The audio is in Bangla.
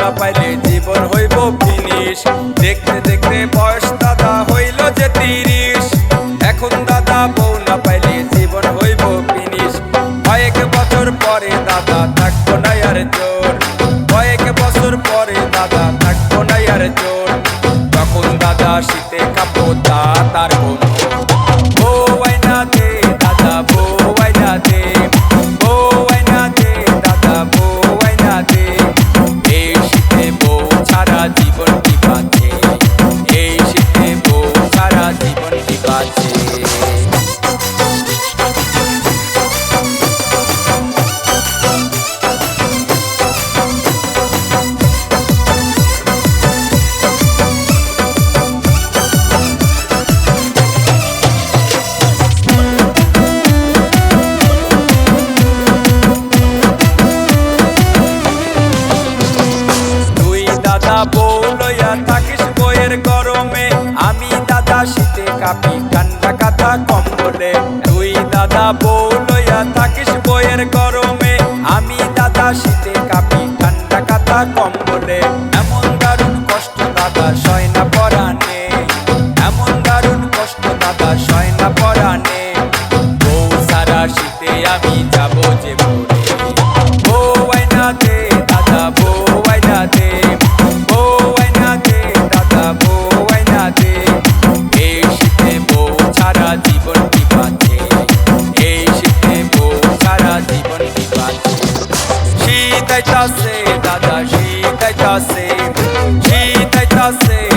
না পাইলে জীবন হইব ফিনিশ। দেখতে দেখতে বয়স দাদা হইল যে তিরিশ। এখন দাদা বউ না পাইলে জীবন হইব ফিনিশ। কয়েক বছর পরে দাদা থাকব না আর জীবনটি বাঁচে বৌলয়া থাকিস বইয়ের গরমে। চাপি ঠান্ডা কাঁথা কম্বলে। তুই দাদা বৌ লইয়া থাকিস বইয়ের গরম Cite-te-a-se, da, da, cite-te-a-se